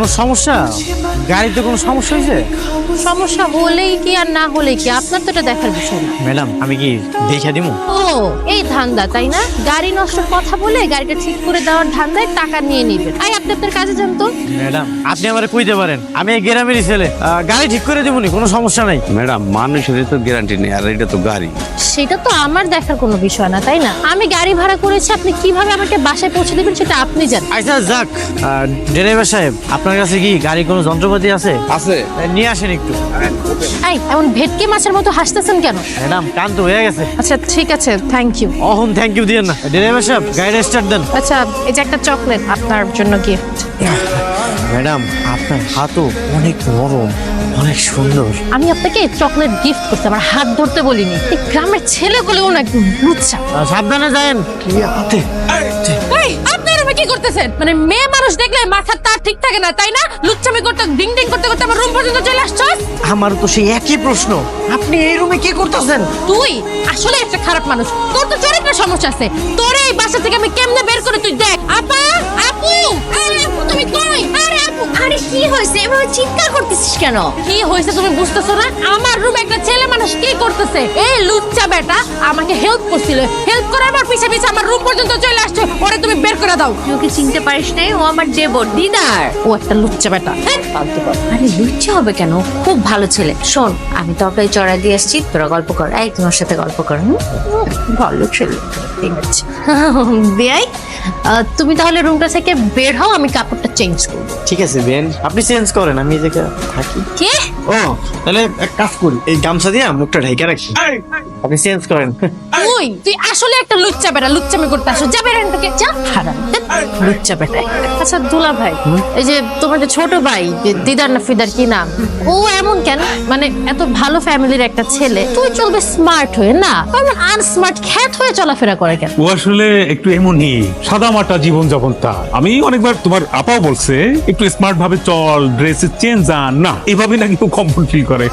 কোনো সমস্যা? গাড়িতে কোনো সমস্যা হয়েছে? সমস্যা হলেই কি আর না হলেই কি? আপনার তো এটা দেখার বিষয় না। ম্যাডাম আমি কি দেখে দিমু? ও এই ধান্দা তাই না? গাড়ি নষ্ট কথা বলে গাড়িটা ঠিক করে দেওয়ার ধান্দায় টাকা নিয়ে নেবেন। আই আপনি আপনার কাজে যান তো। ম্যাডাম আপনি আমারে কইতে পারেন আমি এই গ্রামেরই ছেলে। আহ, গাড়ি ঠিক করে দেবনি কোনো সমস্যা নাই। ম্যাডাম মানুষের তো গ্যারান্টি নেই আর এটা তো গাড়ি। সেটা তো আমার দেখার কোনো বিষয় না তাই না? আমি গাড়ি ভাড়া করেছি আপনি কীভাবে আমাকে বাসায় পৌঁছে দেবেন সেটা আপনি জানেন। আচ্ছা যাক। ড্রাইভার সাহেব আপনার কাছে কি গাড়ি কোনো যন্ত্রপাতি আছে? আছে। নিয়ে আসেন একটু এই এমন ভেটকি মাছের মতো হাসতেছেন কেন? ম্যাডাম কান তো হয়ে গেছে। আচ্ছা ঠিক আছে থ্যাংক ইউ অহন থ্যাংক ইউ দিয়েন না। ড্রাইভার সাহেব গাড়িটা স্টার্ট দেন। আচ্ছা এই যে একটা চকলেট আপনার জন্য গিফট ম্যাডাম আপনার হাতও অনেক নরম অনেক সুন্দর। আমি আপনাকে চকলেট গিফট করতে আমার হাত ধরতে বলিনি। এই গ্রামের ছেলেগুলোও না একদম লুচ্ছা সাবধানে যায়েন। কি হাতে। কি করতেছেন? মানে মেয়ে মানুষ দেখলে মাথার তার ঠিক থাকে না তাই না? লুচ্চামি করতে ডিং ডিং করতে করতে আমার রুম পর্যন্ত চলে আসছস? আমার তো সেই একই প্রশ্ন। আপনি এই রুমে কি করতেছেন? তুই আসলে একটা খারাপ মানুষ। তোর তো চরিত্রের সমস্যা আছে। তোর এই বাসা থেকে আমি কেমনে বের করে তুই দেখ। আপা আপু! কি হয়েছে? এভাবে চিৎকার করতেছিস কেন? কি হয়েছে তুমি বুঝতেছো না? আমার রুমে একটা ছেলে মানুষ কি করতেছে? এই লুচ্চা বেটা আমাকে হেল্প করছিল। হেল্প করার পর পিছে পিছে আমার রুম পর্যন্ত চলে আসছে। ওরে তুমি বের করে দাও। তুই ওকে চিনতে পারিস নাই? ও আমার দেবর দিদার। ও একটা লুচ্চা বেটা। হ্যাঁ ফালতু কথা। আরে লুচ্ছি হবে কেন? ও খুব ভালো ছেলে। শোন আমি তরকারি চড়া দিয়ে আসছি তোরা গল্প কর। এই তোমার সাথে গল্প কর হুম? ভালো ছেলে। ঠিক আছে। আহ, তুমি তাহলে রুমটা থেকে বের হও আমি কাপড়টা চেঞ্জ করব। ঠিক আছে বেন। আপনি চেঞ্জ করেন আমি এই জায়গায় থাকি। কে? ও তাহলে এক কাজ করি এই গামছা দিয়ে মুখটা ঢেকে রাখি। আপনি চেঞ্জ করেন। তুই তুই আসলে একটা লুচ্চা বেটা লুচ্চামি করতে আসো। থেকে যা। হারাম। লুচ্চা বেটা আচ্ছা দুলা ভাই এই যে তোমার যে ছোট ভাই যে দিদার না ফিদার কি নাম? ও এমন কেন? মানে এত ভালো ফ্যামিলির একটা ছেলে। তুই চলবে স্মার্ট হয়ে না? এমন আনস্মার্ট খ্যাত হয়ে চলাফেরা করে কেন? ও আসলে একটু এমনই সাদা মাটা জীবন যাপন তার আমি অনেকবার তোমার আপাও বলছে একটু স্মার্ট ভাবে চল ড্রেসের চেঞ্জ আন। না এভাবে নাকি ও কমফোর্ট ফিল করে।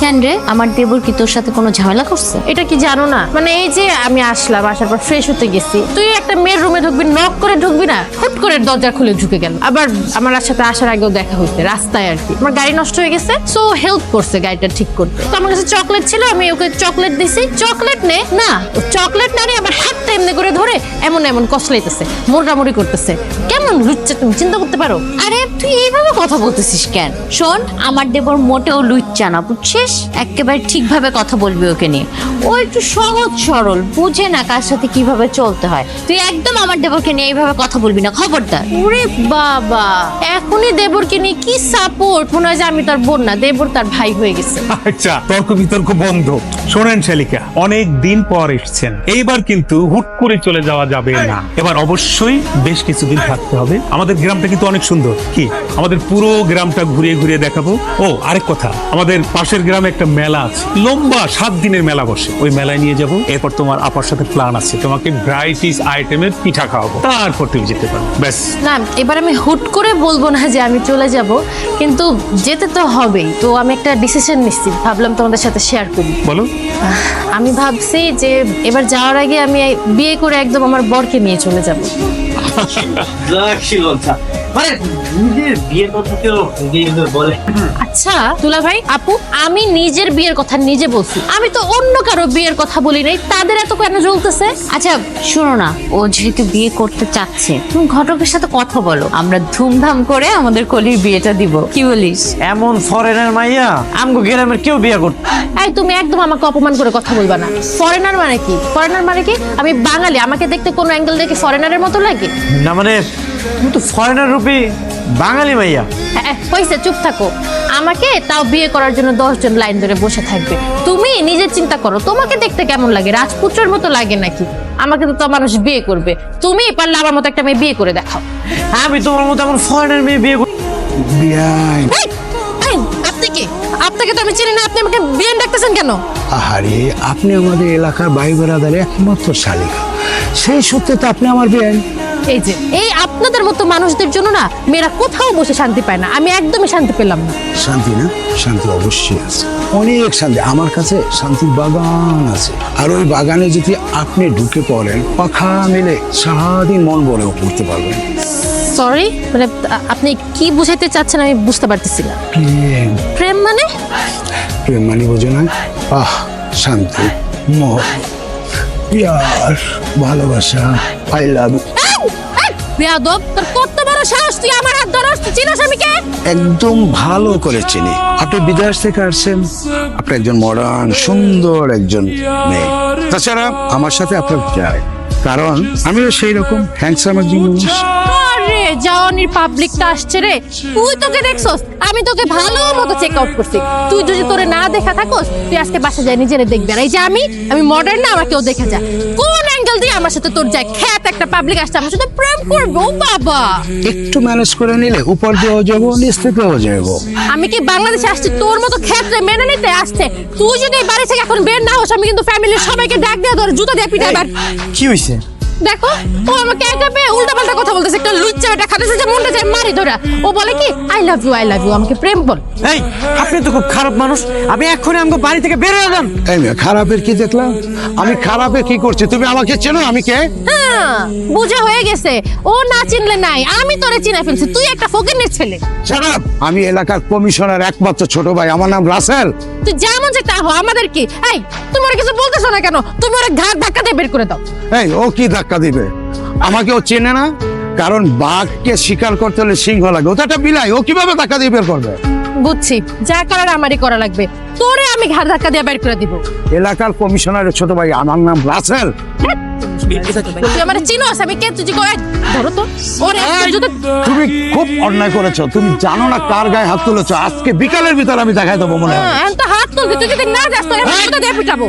কেন রে? আমার দেবর কি তোর সাথে কোনো ঝামেলা করছে? এটা কি জানো না? মানে এই যে আমি আসলাম, আসার পর ফ্রেশ হতে গেছি। তুই একটা মেয়ের রুমে ঢুকবি নক করে ঢুকবি না, হুট করে দরজা খুলে ঢুকে গেল। আবার আমার সাথে আসার আগেও দেখা হইতে রাস্তায় আর কি। আমার গাড়ি নষ্ট হয়ে গেছে সো হেল্প করছে গাড়িটা ঠিক করতে। তো আমার কাছে চকলেট ছিল, আমি ওকে চকলেট দিছি। চকলেট নে, না চকলেট না নিয়ে আমার হাতটা এমনি করে ধরে এমন এমন কসলাইতেছে মোটামুটি করতেছে। কেমন লুচ্চা তুমি, চিন্তা করতে পারো? আরে তুই এইভাবে কথা বলতেছিস কেন? শোন, আমার দেবর মোটেও লুচ্চা না, বুঝছিস? একেবারে ঠিকভাবে কথা বলবি ওকে নিয়ে। ও একটু সহজ সরল বুঝে না কার সাথে কীভাবে চলতে হয়। তুই একদম আমার দেবরকে নিয়ে এইভাবে কথা বলবি না খবরদার। ওরে বাবা এখনই দেবরকে নিয়ে কি সাপোর্ট মনে হয় যে আমি তার বোন না দেবর তার ভাই হয়ে গেছে। আচ্ছা তর্ক বিতর্ক বন্ধ। শোনেন শালিকা অনেক দিন পর এসছেন। এইবার কিন্তু হুট করে চলে যাওয়া যাবে না। এবার অবশ্যই বেশ কিছুদিন থাকতে হবে। আমাদের গ্রামটা কিন্তু অনেক সুন্দর। কি? আমাদের পুরো গ্রামটা ঘুরিয়ে ঘুরিয়ে দেখাবো। ও আরেক কথা। আমাদের পাশের গ্রামে একটা মেলা আছে। লম্বা সাত দিনের মেলা বসে। ওই মেলায় নিয়ে যাব। এরপর তোমার আপার সাথে প্ল্যান আছে। তোমাকে ভ্যারাইটিস আইটেমের পিঠা খাওয়াবো। তারপর তুমি যেতে পারো। ব্যাস। না এবার আমি হুট করে বলব না যে আমি চলে যাব কিন্তু যেতে তো হবেই। তো আমি একটা ডিসিশন নিচ্ছি ভাবলাম তোমাদের সাথে শেয়ার করি। বলো। আমি ভাবছি যে এবার যাওয়ার আগে আমি বিয়ে করে একদম আমার বরকে নিয়ে চলে যাব। মানে নিজের বিয়ের কথা কেউ বলে। আচ্ছা তুলা ভাই আপু আমি নিজের বিয়ের কথা নিজে বলছি। আমি তো অন্য কারও বিয়ের কথা বলি নাই তাদের এত কেন জ্বলতেছে? আচ্ছা শোনো না ও যেহেতু বিয়ে করতে চাচ্ছে তুমি ঘটকের সাথে কথা বলো। আমরা ধুমধাম করে আমাদের কলির বিয়েটা দিব। কি বলিস? এমন ফরেনার মাইয়া আমগো গ্রামের কেউ বিয়ে করতে এই তুমি একদম আমাকে অপমান করে কথা বলবা না। ফরেনার মানে কি? ফরেনার মানে কি? আমি বাঙালি আমাকে দেখতে কোনো অ্যাঙ্গেল দেখে ফরেনারের মতো লাগে? না মানে তুমি তো ফরেনার রূপে বাঙালি মাইয়া। হ্যাঁ, হ্যাঁ, হয়েছে চুপ থাকো। আমাকে তাও বিয়ে করার জন্য দশজন লাইন ধরে বসে থাকবে। তুমি নিজের চিন্তা করো তোমাকে দেখতে কেমন লাগে? রাজপুত্রের মতো লাগে নাকি? আমাকে তো মানুষ বিয়ে করবে। তুমি পারলে আমার মতো একটা মেয়ে বিয়ে করে দেখাও। আমি তোমার মতো এমন ফরেনার মেয়ে বিয়ে আপনি কি? আপনাকে তো আমি চিনি না আপনি আমাকে বিয়ে ডাকতেছেন কেন? আহারে আপনি আমাদের এলাকার ভাই বেড়াদারে একমাত্র শালিকা। সেই সূত্রে তো আপনি আমার বিয়াই এই যে এই আপনাদের মতো মানুষদের জন্য না মেয়েরা কোথাও বসে শান্তি পায় না। আমি একদমই শান্তি পেলাম না। শান্তি না? শান্তি অবশ্যই আছে। অনেক শান্তি। আমার কাছে শান্তির বাগান আছে। আর ওই বাগানে যদি আপনি ঢুকে পড়েন পাখা মেলে সারাদিন মন বড় করতে পারবেন। সরি মানে আপনি কি বুঝাইতে চাচ্ছেন আমি বুঝতে পারতেছি না। প্রেম। প্রেম মানে? প্রেম মানে বোঝো না? আহ শান্তি মোহ ভালোবাসা আই লাভ বেয়াদব তোর কত বড় সাহস তুই আমার হাত ধরাস চিনিস একদম ভালো করে চিনি। আপনি বিদেশ থেকে আসছেন আপনি একজন মডার্ন সুন্দর একজন মেয়ে। তাছাড়া আমার সাথে আপনার যায় কারণ আমিও সেই রকম হ্যান্ডসাম একজন মানুষ। আরে জাওয়ানির পাবলিকটা আসছে রে। তুই তোকে দেখছস? আমি তোকে ভালো মতো চেক আউট করছি। তুই যদি তোরে না দেখা থাকোস তুই আজকে বাসা যায় নিজেরে দেখবি। আর এই যে আমি আমি মডার্ন না আমাকেও দেখা যায় কোন অ্যাঙ্গেল দিয়ে আমার সাথে তোর যায়? খ্যাত একটা পাবলিক আসছে আমার সাথে প্রেম করব? বাবা! একটু ম্যানেজ করে নিলে উপর দিয়েও যাব নিচ থেকেও যাব। আমি কি বাংলাদেশে আসছি? তোর মতো ক্ষেত্রে মেনে নিতে আসছে। তুই যদি এই বাড়ি থেকে এখন বের না হোস আমি কিন্তু ফ্যামিলির সবাইকে ডাক দিয়ে ধরে জুতো দিয়ে পিটাই কি হয়েছে দেখো ও আমাকে একা পেয়ে উল্টা পাল্টা কথা বলতেছে একটা লুচ্চা বেটা খাতেছে যে মনটা যায় মারি ধরা। ও বলে কি I love you I love you আমাকে প্রেম বল। এই আপনি তো খুব খারাপ মানুষ। আমি এক্ষুনি আমাকে বাড়ি থেকে বের হয়ে যান এই মেয়ে খারাপের কি দেখলাম? আমি খারাপে কি করছি? তুমি আমাকে চেনো? আমি কে? হ্যাঁ বুঝে হয়ে গেছে। ও না চিনলে নাই আমি তোরে চিনে ফেলছি। তুই একটা ফকিনের ছেলে। আমি এলাকার কমিশনার একমাত্র ছোট ভাই আমার নাম রাসেল। তুই যেমন যে তা হো আমাদের কি এই তুমি ওরা কিছু বলতেছো না কেন? তুমি ওরা ঘাট ধাক্কা দিয়ে বের করে দাও। এই ও কি ধাক্কা দিবে? আমাকে ও চেনে না? কারণ বাঘকে শিকার করতে হলে সিংহ লাগে। ও তো একটা বিলাই। ও কীভাবে ধাক্কা দিয়ে বের করবে? বুঝছি। যা করার আমারই করা লাগবে। তোরে আমি ঘাড় ধাক্কা দিয়ে বের করে দিব। এলাকার কমিশনারের ছোট ভাই আমার নাম রাসেল। তুই আমার চিনোস আমি কে তুই কয়? ধরো তো। ওরে তুমি খুব অন্যায় করেছ। তুমি জানো না কার গায়ে হাত তুলেছো। আজকে বিকালের ভিতর আমি দেখাই দেবো মনে হয়। হ্যাঁ, তো হাত তুলবি তুই যদি না যাস তোর আমি দিয়ে পিটাবো?